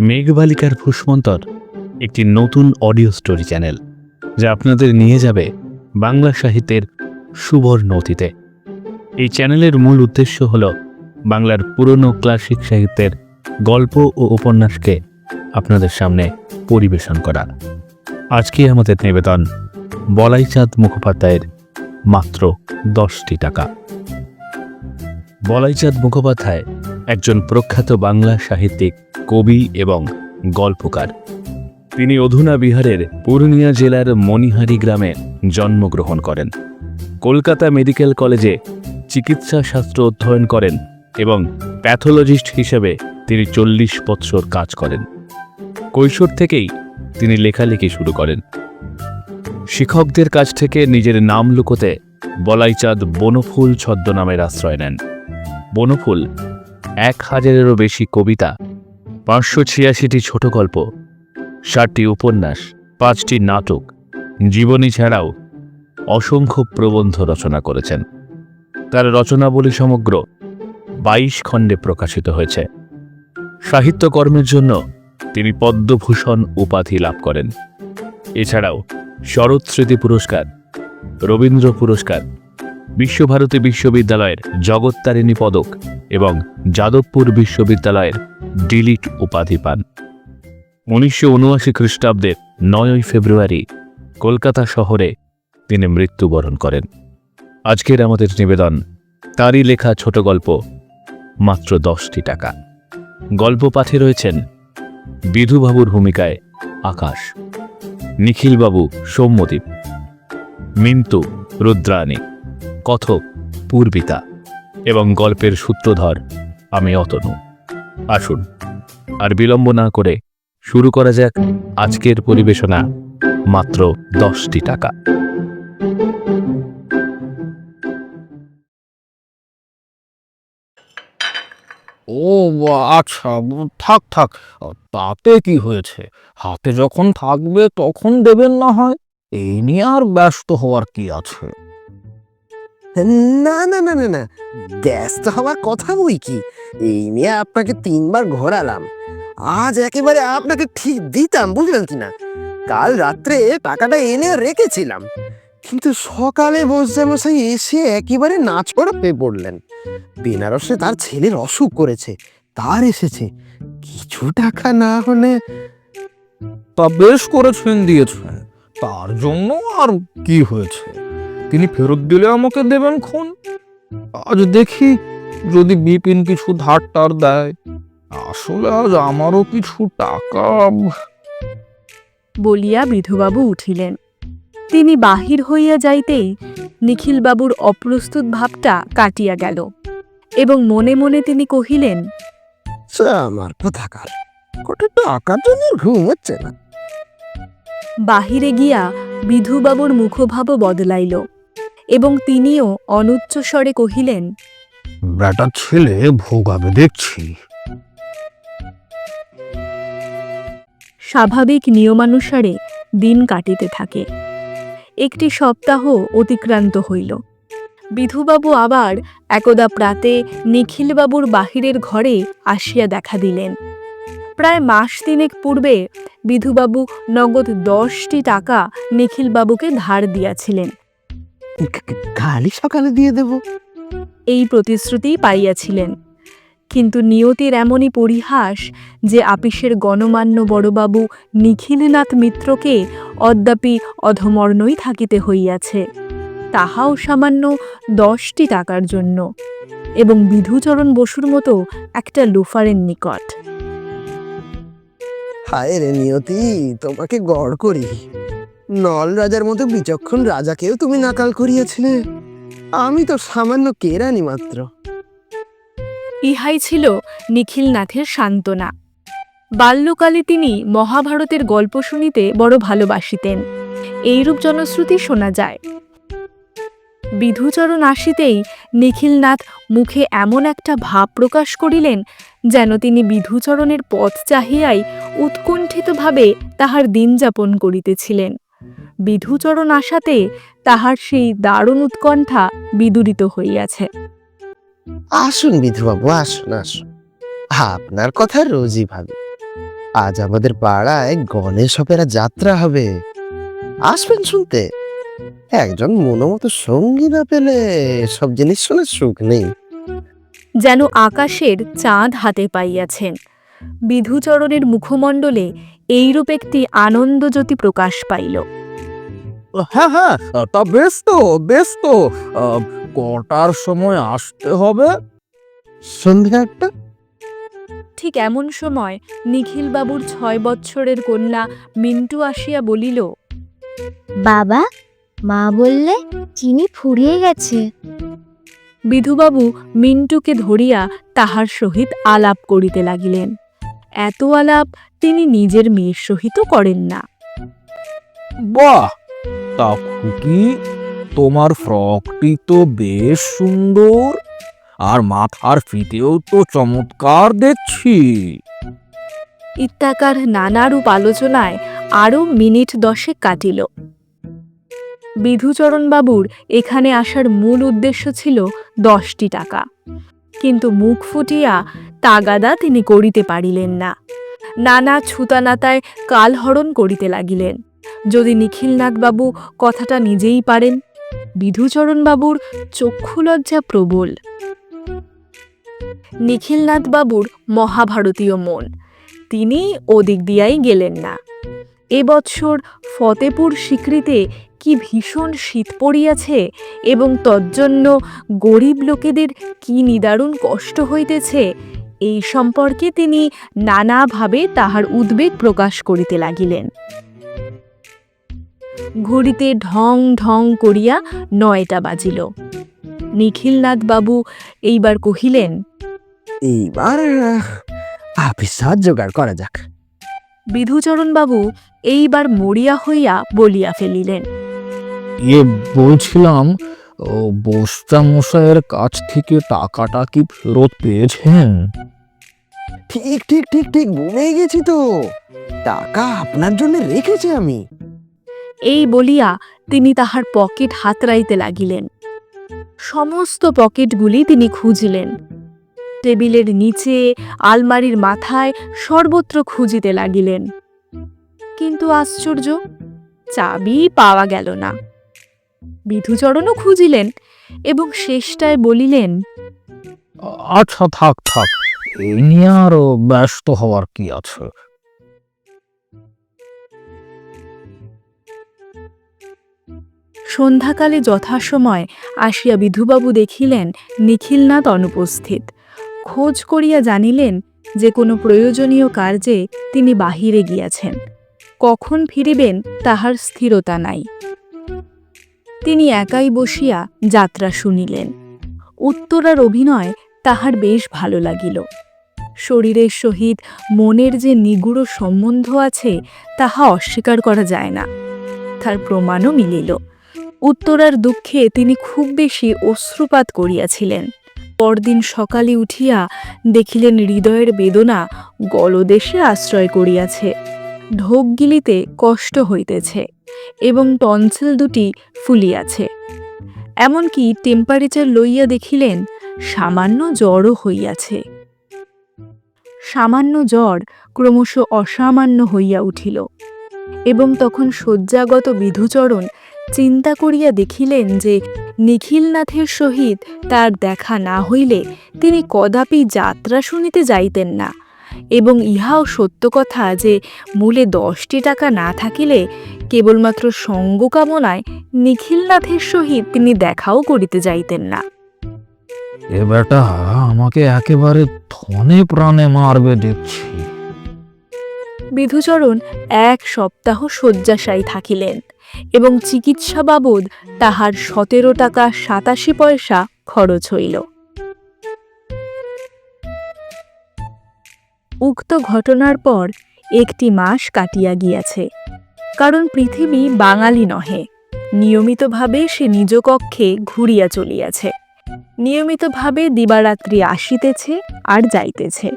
মেঘবালিকার ফুসমন্তর একটি নতুন audio story channel, যা আপনাদের নিয়ে যাবে বাংলা সাহিত্যের সুবর্ণ অতীতে। এই চ্যানেলের মূল উদ্দেশ্য হল বাংলার পুরনো ক্লাসিক সাহিত্যের গল্প ও উপন্যাসকে আপনাদের সামনে পরিবেশন করা আজকে আমাদের নিবেদন বলাইচাঁদ মুখোপাধ্যায়ের মাত্র দশটি টাকা। বলাইচাঁদ মুখোপাধ্যায় একজন প্রখ্যাত বাংলা সাহিত্যিক, কবি এবং গল্পকার। তিনি অধুনা বিহারের পূর্ণিয়া জেলার মণিহারি গ্রামে জন্মগ্রহণ করেন। কলকাতা মেডিকেল কলেজে চিকিৎসা শাস্ত্র অধ্যয়ন করেন এবং প্যাথোলজিস্ট হিসেবে তিনি চল্লিশ বৎসর কাজ করেন। কৈশোর থেকেই তিনি লেখালেখি শুরু করেন। শিক্ষকদের কাছ থেকে নিজের নাম লুকোতে বলাইচাঁদ বনফুল ছদ্মনামের আশ্রয় নেন। বনফুল এক হাজারেরও বেশি কবিতা, পাঁচশো ছিয়াশিটি ছোট গল্প, ষাটটি উপন্যাস, পাঁচটি নাটক, জীবনী ছাড়াও অসংখ্য প্রবন্ধ রচনা করেছেন। তার রচনাবলী সমগ্র বাইশ খণ্ডে প্রকাশিত হয়েছে। সাহিত্যকর্মের জন্য তিনি পদ্মভূষণ উপাধি লাভ করেন। এছাড়াও শরৎ স্মৃতি পুরস্কার, রবীন্দ্র পুরস্কার বিশ্বভারতী বিশ্ববিদ্যালয়ের জগত্তারিণী পদক এবং যাদবপুর বিশ্ববিদ্যালয়ের ডিলিট উপাধি পান। উনিশশো উনআশি খ্রিস্টাব্দের নয়ই ফেব্রুয়ারি কলকাতা শহরে তিনি মৃত্যুবরণ করেন। আজকের আমাদের নিবেদন, তারই লেখা ছোট গল্প, মাত্র দশটি টাকা। গল্প পাঠে রয়েছেন বিধুবাবুর ভূমিকায় আকাশ, নিখিলবাবু সৌম্যদীপ মিন্তু রুদ্রাণী। কথক, পূর্বিতা এবং গল্পের সূত্রধর আমি অতনু। আসুন, আর বিলম্ব না করে শুরু করা যাক আজকের পরিবেশনা মাত্র দশটি টাকা। ও আচ্ছা থাক থাক, তাতে কি হয়েছে? হাতে যখন থাকবে তখন দেবেন না হয়? এই নিয়ে আর ব্যস্ত হওয়ার কি আছে? না না না না না। ব্যস্ত হওয়ার কথা বই কি? এই নিয়ে আপনাকে তিনবার ঘোরালাম। আজ একেবারে আপনাকে ঠিক দিতাম, বুঝলেন কি না? কাল রাত্রে টাকাটা এনে রেখেছিলাম। কিন্তু সকালে বসে এসে একেবারে নাচ করা পেয়ে পড়লেন। বেনারসে তার ছেলের অসুখ করেছে, তার এসেছে। কিছু টাকা না হলে তা বেশ করেছেন দিয়েছেন। তার জন্য আর কি হয়েছে? তিনি ফেরত দিলে আমাকে দেবেন খুন? আজ দেখি যদি বিপিন কিছু ধার টার দেয় আসলে আজ আমারও কিছু টাকা। বলিয়া বিধুবাবু উঠিলেন। তিনি বাহির হইয়া যাইতেই নিখিলবাবুর অপ্রস্তুত ভাবটা কাটিয়া গেল এবং মনে মনে তিনি কহিলেন সে আমার কোথাকার? কত টাকার জন্য ঘুম হচ্ছে না। বাহিরে গিয়া বিধুবাবুর মুখভাবও বদলাইল। এবং তিনিও অনুচ্চ স্বরে কহিলেন বেটার ছেলে ভোগাবে দেখছি। স্বাভাবিক নিয়মানুসারে দিন কাটিতে থাকে। একটি সপ্তাহ অতিক্রান্ত হইল। বিধুবাবু আবার একদা প্রাতে নিখিলবাবুর বাহিরের ঘরে আসিয়া দেখা দিলেন। প্রায় মাস তিনেক পূর্বে বিধুবাবু নগদ দশটি টাকা নিখিলবাবুকে ধার দিয়াছিলেন। কালই সকালে দিয়ে দেবো। এই প্রতিশ্রুতি পাইয়াছিলেন। কিন্তু নিয়তির এমনই পরিহাস যে আপিসের গণমান্য বড়বাবু নিখিলনাথ মিত্রকে অদ্যাপি অধমর্ণই থাকিতে হইয়াছে। তাহাও সামান্য দশটি টাকার জন্য এবং বিধুচরণ বসুর মতো একটা লুফারের নিকট। হায় রে নিয়তি তোমাকে গড় করি। নল রাজার মতো বিচক্ষণ রাজাকেও তুমি নাকাল করিয়াছিলে। আমি তো সামান্য কেরানি মাত্র। ইহাই ছিল নিখিলনাথের সান্ত্বনা। বাল্যকালে তিনি মহাভারতের গল্প শুনিতে বড় ভালোবাসিতেন। এইরূপ জনশ্রুতি শোনা যায়। বিধুচরণ আসিতেই নিখিলনাথ মুখে এমন একটা ভাব প্রকাশ করিলেন, যেন তিনি বিধুচরণের পথ চাহিয়াই উৎকণ্ঠিতভাবে তাহার দিন যাপন করিতেছিলেন। বিধুচরণ আসাতে তাহার সেই দারুণ উৎকণ্ঠা বিদূরিত হইয়াছে। আসুন বিধুবাবু আসুন আসুন। আপনার কথা রোজই ভাবি। আজ আমাদের পাড়ায় গণেশ অপেরা যাত্রা হবে। আসবেন শুনতে। একজন মনোমতো সঙ্গী না পেলে সব জিনিস শুনে সুখ নেই। যেন আকাশের চাঁদ হাতে পাইয়াছেন। বিধুচরণের মুখমণ্ডলে এইরূপ একটি আনন্দজ্যোতি প্রকাশ পাইল। হ্যাঁ হ্যাঁ তা বেশ তো বেশ তো। কটার সময় আসতে হবে? সন্ধ্যা একটা ঠিক এমন সময় নিখিলবাবুর ছয় বৎসরের কন্যা মিন্টু আসিয়া বলিল বাবা মা বললে চিনি ফুরিয়ে গেছে। বিধুবাবু মিন্টুকে ধরিয়া তাহার সহিত আলাপ করিতে লাগিলেন। এত আলাপ তিনি নিজের মেয়ের সহিত করেন না। বাহ! তা খুকি? তোমার ফ্রকটি তো বেশ সুন্দর, আর মাথার ফিতেও তো চমৎকার দেখছি। ইত্যাকার নানারূপ আলোচনায় আরও মিনিট দশেক কাটিল। বিধুচরণবাবুর এখানে আসার মূল উদ্দেশ্য ছিল দশটি টাকা। কিন্তু মুখ ফুটিয়া তাগাদা তিনি করিতে পারিলেন না। নানা ছুতানাতায় কালহরণ করিতে লাগিলেন। যদি নিখিলনাথবাবু কথাটা নিজেই পারেন। বিধুচরণবাবুর চক্ষুলজ্জা প্রবল। নিখিলনাথবাবুর মহাভারতীয় মন, তিনি ওদিক দিয়াই গেলেন না। এবৎসর ফতেপুর স্বীকৃতে কি ভীষণ শীত পড়িয়াছে এবং তজ্জন্য গরিব লোকেদের কি নিদারুণ কষ্ট হইতেছে, এই সম্পর্কে তিনি নানাভাবে তাহার উদ্বেগ প্রকাশ করিতে লাগিলেন। ঘড়িতে ঢং ঢং করিয়া নয়টা বাজিল। নিখিলনাথ বাবু এইবার কহিলেন এইবার আপিসার জোগাড় করা যাক। বিধুচরণবাবু এইবার মরিয়া হইয়া বলিয়া ফেলিলেন ইয়ে বলছিলাম ও বস্তা মশাইয়ের কাছ থেকে টাকাটা কি ফেরত পেয়েছেন? ঠিক ঠিক ঠিক ঠিক ভুলে গেছি তো। টাকা আপনার জন্য রেখেছি আমি। এই বলিয়া তিনি তাহার পকেট হাতড়াইতে লাগিলেন। সমস্ত পকেটগুলি তিনি খুঁজিলেন। টেবিলের নিচে, আলমারির মাথায় সর্বত্র খুঁজিতে লাগিলেন। কিন্তু আশ্চর্য, চাবি পাওয়া গেল না। বিধুচরণও খুঁজিলেন এবং শেষটায় বলিলেন আচ্ছা থাক থাক এই নিয়ে আর ব্যস্ত হওয়ার কি আছে? সন্ধ্যাকালে যথাসময় আসিয়া বিধুবাবু দেখিলেন, নিখিলনাথ অনুপস্থিত। খোঁজ করিয়া জানিলেন যে কোনো প্রয়োজনীয় কার্যে তিনি বাহিরে গিয়াছেন। কখন ফিরিবেন তাহার স্থিরতা নাই। তিনি একাই বসিয়া যাত্রা শুনিলেন। উত্তরার অভিনয় তাহার বেশ ভালো লাগিল। শরীরের সহিত মনের যে নিগুড় সম্বন্ধ আছে, তাহা অস্বীকার করা যায় না। তার প্রমাণও মিলিল। উত্তরার দুঃখে তিনি খুব বেশি অশ্রুপাত করিয়াছিলেন। পরদিন সকালে উঠিয়া দেখিলেন হৃদয়ের বেদনা গলদেশে আশ্রয় করিয়াছে। ঢোক গিলিতে কষ্ট হইতেছে এবং টনসিল দুটি ফুলিয়াছে। এমনকি টেম্পারেচার লইয়া দেখিলেন সামান্য জ্বরও হইয়াছে। সামান্য জ্বর ক্রমশ অসামান্য হইয়া উঠিল এবং তখন শয্যাগত বিধুচরণ চিন্তা করিয়া দেখিলেন যে নিখিলনাথের সহিত তার দেখা না হইলে তিনি কদাপি যাত্রা শুনিতে যাইতেন না এবং ইহাও সত্য কথা যে মূলে দশটি টাকা না থাকিলে কেবলমাত্র সঙ্গ কামনায় নিখিলনাথের সহিত তিনি দেখাও করিতে যাইতেন না। এ বেটা আমাকে একেবারে ধনে প্রাণে মারবে দেখছি। বিধুচরণ এক সপ্তাহ শয্যাশায়ী থাকিলেন। এবং চিকিৎসা বাবদ তাহার সতেরো টাকা সাতাশি পয়সা খরচ হইল। উক্ত ঘটনার পর একটি মাস কাটিয়া গিয়াছে, কারণ পৃথিবী বাঙালি নহে। নিয়মিতভাবে সে নিজ কক্ষে ঘুরিয়া চলিয়াছে। নিয়মিতভাবে দিবারাত্রি আসিতেছে আর যাইতেছে।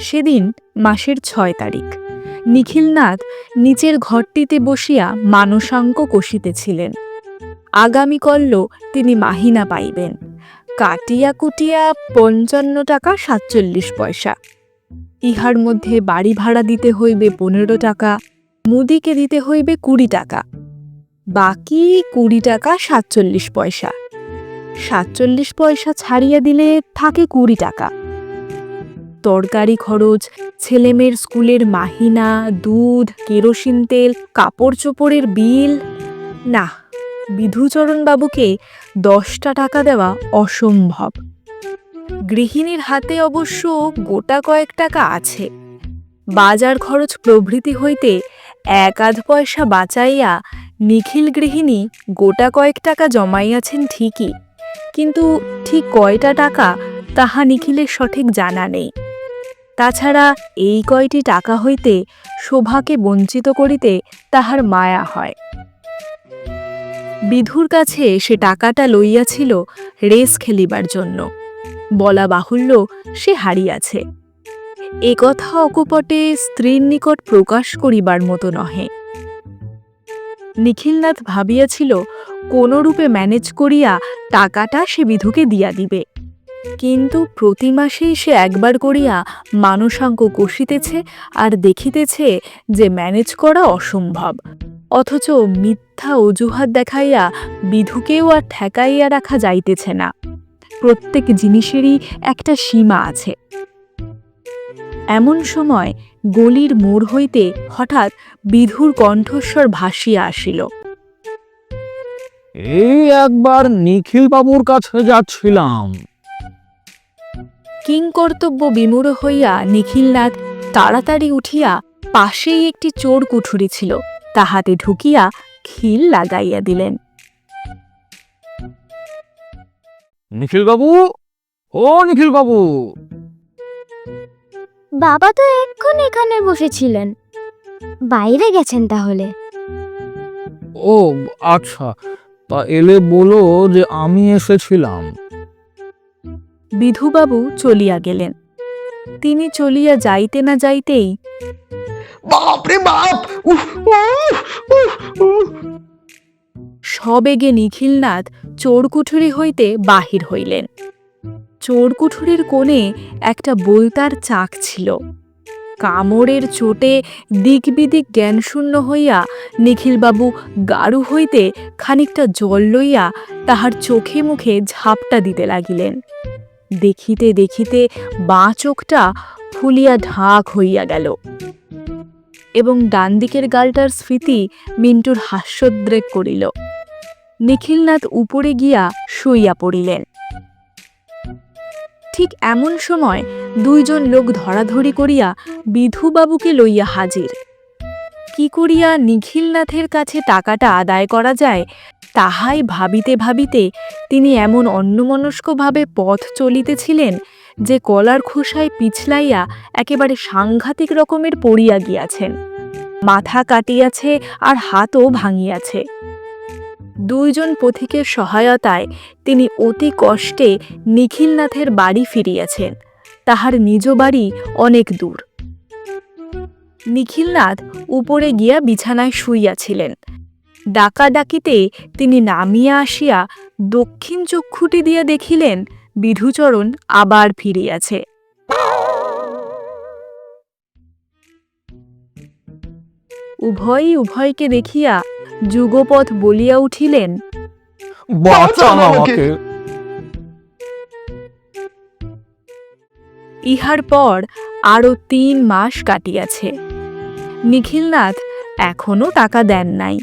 সেদিন মাসের ছয় তারিখ। নিখিলনাথ নিচের ঘরটিতে বসিয়া মানসাঙ্ক কষিতেছিলেন। আগামীকল্য তিনি মাহিনা পাইবেন। কাটিয়া কুটিয়া পঞ্চান্ন টাকা সাতচল্লিশ পয়সা। ইহার মধ্যে বাড়ি ভাড়া দিতে হইবে পনেরো টাকা, মুদিকে দিতে হইবে কুড়ি টাকা। বাকি কুড়ি টাকা সাতচল্লিশ পয়সা। সাতচল্লিশ পয়সা ছাড়িয়ে দিলে থাকে কুড়ি টাকা। তরকারি খরচ, ছেলেমেয়ের স্কুলের মাহিনা, দুধ, কেরোসিন তেল কাপড় চোপড়ের বিল। না বিধুচরণ বাবুকে দশটা টাকা দেওয়া অসম্ভব। গৃহিণীর হাতে অবশ্য গোটা কয়েক টাকা আছে। বাজার খরচ প্রভৃতি হইতে এক আধ পয়সা বাঁচাইয়া নিখিল গৃহিণী গোটা কয়েক টাকা জমাইয়াছেন ঠিকই, কিন্তু ঠিক কয়টা টাকা তাহা নিখিলের সঠিক জানা নেই। তাছাড়া এই কয়টি টাকা হইতে শোভাকে বঞ্চিত করিতে তাহার মায়া হয়। বিধুর কাছে সে টাকাটা লইয়াছিল রেস খেলিবার জন্য। বলা বাহুল্য সে হারিয়াছে। এ কথা অকপটে স্ত্রীর নিকট প্রকাশ করিবার মতো নহে। নিখিলনাথ ভাবিয়াছিল কোনরূপে ম্যানেজ করিয়া টাকাটা সে বিধুকে দিয়া দিবে। কিন্তু প্রতি মাসেই সে একবার করিয়া মানসাঙ্ক কষিতেছে আর দেখিতেছে যে ম্যানেজ করা অসম্ভব। অথচ মিথ্যা অজুহাত দেখাইয়া বিধুকেও আর ঠেকাইয়া রাখা যাইতেছে না। প্রত্যেক জিনিসেরই একটা সীমা আছে। এমন সময় গলির মোড় হইতে হঠাৎ বিধুর কণ্ঠস্বর ভাসিয়া আসিল। এই একবার নিখিল বাবুর কাছে যাচ্ছিলাম। কিংকর্তব্য বিমূঢ় হইয়া নিখিলনাথ তাড়াতাড়ি উঠিয়া পাশেই একটি চোর কুঠুরি ছিল তাহাতে ঢুকিয়া খিল লাগাইয়া দিলেন। নিখিলবাবু? ও নিখিলবাবু! বাবা তো এক্ষুনি এখানে বসেছিলেন। বাইরে গেছেন তাহলে। ও আচ্ছা। তা এলে বলো যে আমি এসেছিলাম। বিধুবাবু চলিয়া গেলেন। তিনি চলিয়া যাইতে না যাইতেই বাপরে বাপ। সবেগে নিখিলনাথ চোরকুঠুরি হইতে বাহির হইলেন। চোরকুঠুরির কোণে একটা বলতার চাক ছিল। কামড়ের চোটে দিক বিদিক জ্ঞানশূন্য হইয়া নিখিলবাবু গাড়ু হইতে খানিকটা জল লইয়া তাহার চোখে মুখে ঝাপটা দিতে লাগিলেন। দেখিতে দেখিতে বাঁ চোখটা ফুলিয়া ঢাক হইয়া গেল। এবং ডান দিকের গালটার স্ফীতি মিন্টুর হাস্যোদ্রেক করিল। নিখিলনাথ উপরে গিয়া শুইয়া পড়িলেন। ঠিক এমন সময় দুইজন লোক ধরাধরি করিয়া বিধুবাবুকে লইয়া হাজির। কি করিয়া নিখিলনাথের কাছে টাকাটা আদায় করা যায়, তাহাই ভাবিতে ভাবিতে তিনি এমন অন্যমনস্কভাবে পথ চলিতেছিলেন যে কলার খোসায় পিছলাইয়া একেবারে সাংঘাতিক রকমের পড়িয়া গিয়াছেন। মাথা কাটিয়াছে আর হাতও ভাঙিয়াছে। দুইজন পথিকের সহায়তায় তিনি অতি কষ্টে নিখিলনাথের বাড়ি ফিরিয়াছেন। তাহার নিজ বাড়ি অনেক দূর। নিখিলনাথ উপরে গিয়া বিছানায় শুইয়াছিলেন। ডাকাডাকিতে তিনি নামিয়া আসিয়া দক্ষিণ চক্ষুটি দিয়া দেখিলেন বিধুচরণ আবার ফিরিয়াছে। উভয়ই উভয়কে দেখিয়া যুগপথ বলিয়া উঠিলেন ইহার পর আরও তিন মাস কাটিয়াছে। নিখিলনাথ এখনও টাকা দেন নাই।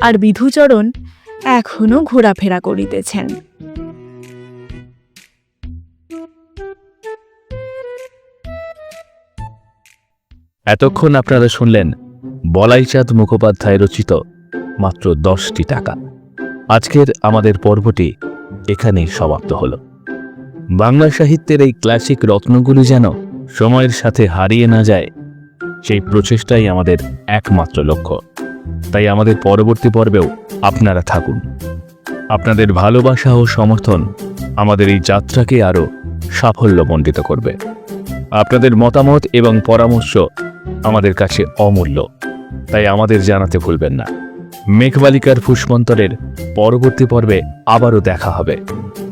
আর বিধুচরণ এখনও ঘোরাফেরা করিতেছেন। এতক্ষণ আপনারা শুনলেন বলাইচাঁদ মুখোপাধ্যায় রচিত মাত্র দশটি টাকা। আজকের আমাদের পর্বটি এখানেই সমাপ্ত হল। বাংলা সাহিত্যের এই ক্লাসিক রত্নগুলি যেন সময়ের সাথে হারিয়ে না যায় সেই প্রচেষ্টাই আমাদের একমাত্র লক্ষ্য। তাই আমাদের পরবর্তী পর্বেও আপনারা থাকুন। আপনাদের ভালোবাসা ও সমর্থন আমাদের এই যাত্রাকে আরও সাফল্যমণ্ডিত করবে। আপনাদের মতামত এবং পরামর্শ আমাদের কাছে অমূল্য। তাই আমাদের জানাতে ভুলবেন না। মেঘবালিকার ফুসমন্তরের পরবর্তী পর্বে আবারও দেখা হবে।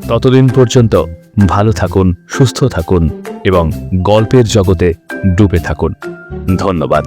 ততদিন পর্যন্ত ভালো থাকুন সুস্থ থাকুন এবং গল্পের জগতে ডুবে থাকুন। ধন্যবাদ।